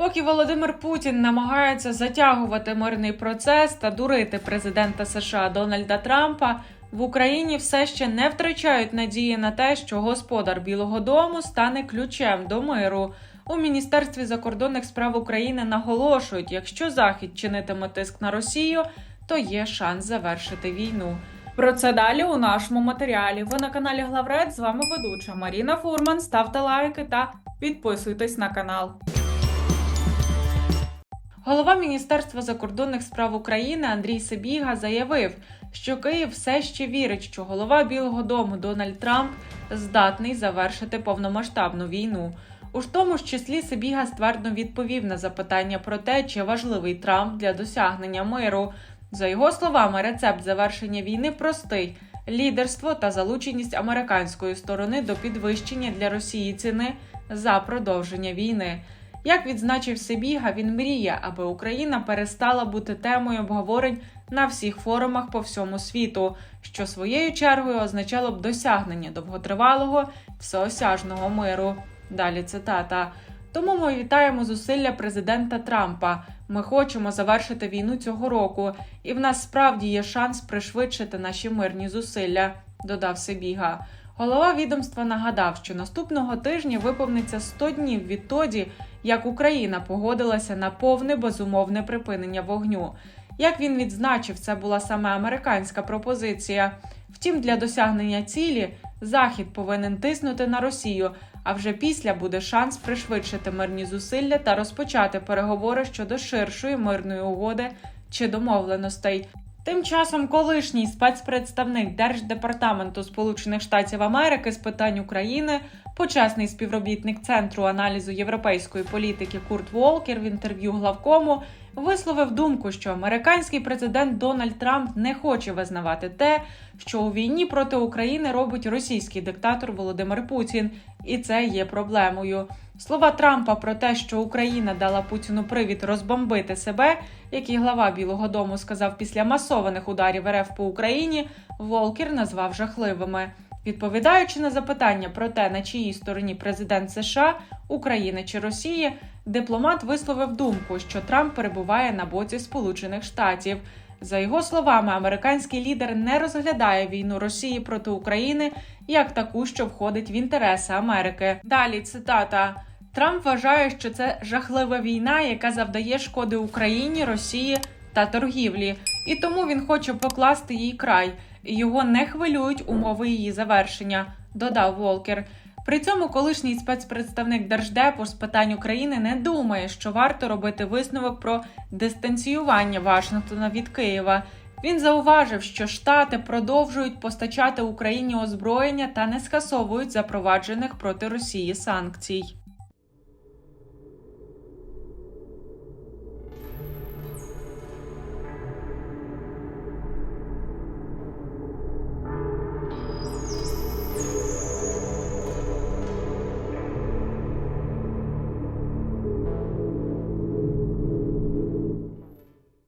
Поки Володимир Путін намагається затягувати мирний процес та дурити президента США Дональда Трампа, в Україні все ще не втрачають надії на те, що господар Білого Дому стане ключем до миру. У міністерстві закордонних справ України наголошують, якщо Захід чинитиме тиск на Росію, то є шанс завершити війну. Про це далі у нашому матеріалі. Ви на каналі Главред. З вами ведуча Маріна Фурман. Ставте лайки та підписуйтесь на канал. Голова Міністерства закордонних справ України Андрій Сибіга заявив, що Київ все ще вірить, що голова Білого Дому Дональд Трамп здатний завершити повномасштабну війну. У тому ж числі Сибіга ствердно відповів на запитання про те, чи важливий Трамп для досягнення миру. За його словами, рецепт завершення війни простий: лідерство та залученість американської сторони до підвищення для Росії ціни за продовження війни. Як відзначив Сибіга, він мріє, аби Україна перестала бути темою обговорень на всіх форумах по всьому світу, що своєю чергою означало б досягнення довготривалого всеосяжного миру. Далі цитата. Тому ми вітаємо зусилля президента Трампа. Ми хочемо завершити війну цього року, і в нас справді є шанс пришвидшити наші мирні зусилля, додав Сибіга. Голова відомства нагадав, що наступного тижня виповниться 100 днів відтоді, як Україна погодилася на повне безумовне припинення вогню. Як він відзначив, це була саме американська пропозиція. Втім, для досягнення цілі Захід повинен тиснути на Росію, а вже після буде шанс пришвидшити мирні зусилля та розпочати переговори щодо ширшої мирної угоди чи домовленостей. Тим часом колишній спецпредставник Держдепартаменту Сполучених Штатів Америки з питань України, почесний співробітник Центру аналізу європейської політики Курт Волкер в інтерв'ю главкому висловив думку, що американський президент Дональд Трамп не хоче визнавати те, що у війні проти України робить російський диктатор Володимир Путін, і це є проблемою. Слова Трампа про те, що Україна дала Путіну привід розбомбити себе, як і глава Білого Дому сказав після масованих ударів РФ по Україні, Волкер назвав жахливими. Відповідаючи на запитання про те, на чиїй стороні президент США, України чи Росії, дипломат висловив думку, що Трамп перебуває на боці Сполучених Штатів. За його словами, американський лідер не розглядає війну Росії проти України як таку, що входить в інтереси Америки. Далі цитата. Трамп вважає, що це жахлива війна, яка завдає шкоди Україні, Росії та торгівлі, і тому він хоче покласти їй край. Його не хвилюють умови її завершення, додав Волкер. При цьому колишній спецпредставник Держдепу з питань України не думає, що варто робити висновок про дистанціювання Вашингтона від Києва. Він зауважив, що Штати продовжують постачати Україні озброєння та не скасовують запроваджених проти Росії санкцій.